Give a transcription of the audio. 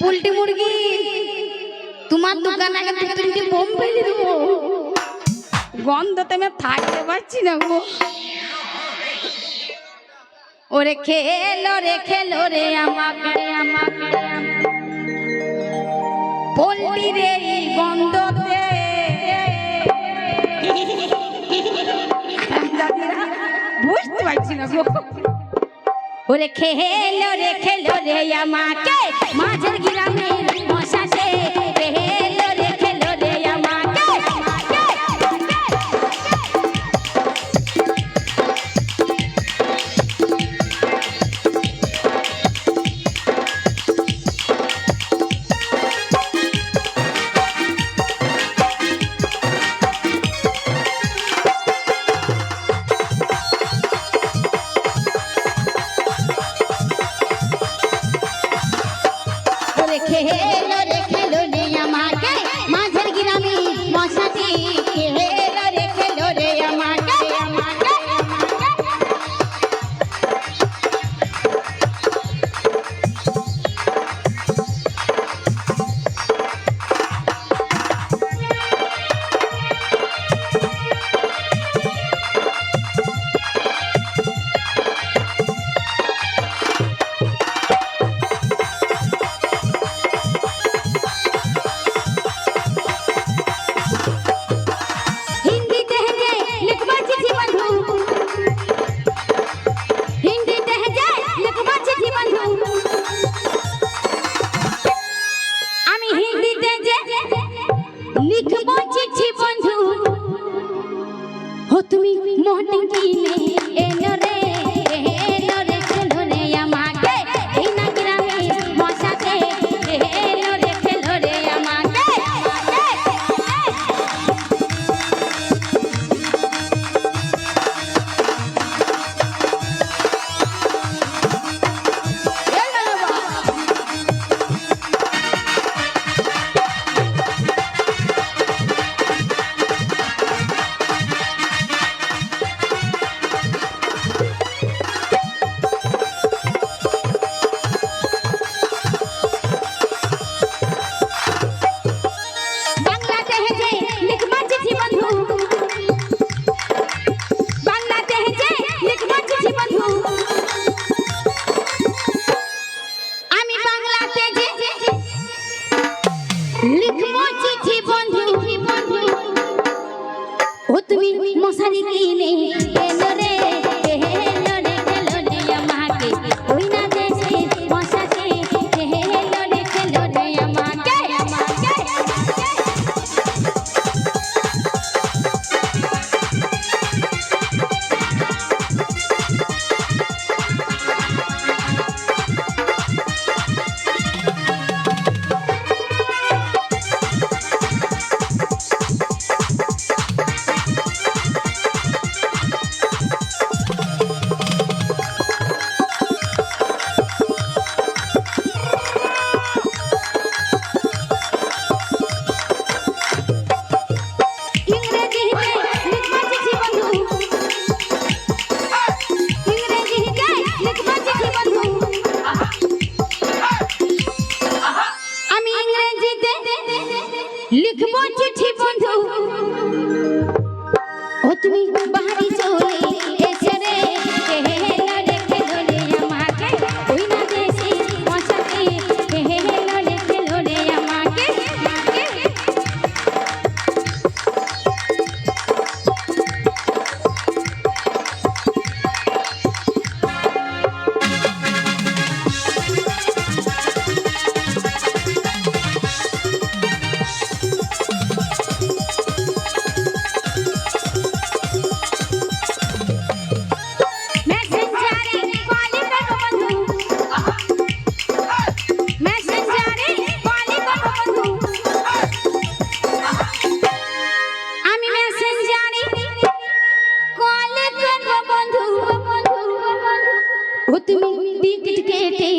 Poultry মুরগি তোমার দোকান আগে দু তিনটি বোম আমি থাকতে পারছি না গো। ওরে খেলো রে খেলো রে আমাকে আমাকে। পোল্ট্রি রে গন্ধতে বুঝতে পারছি না গো। ওরে খেলো রে খেলো রে আমাকে মাঝের গ্রামের hey. মোহন কিনে লিখবো চিঠি বন্ধু ও তুমি হতে মুক্তি কেটে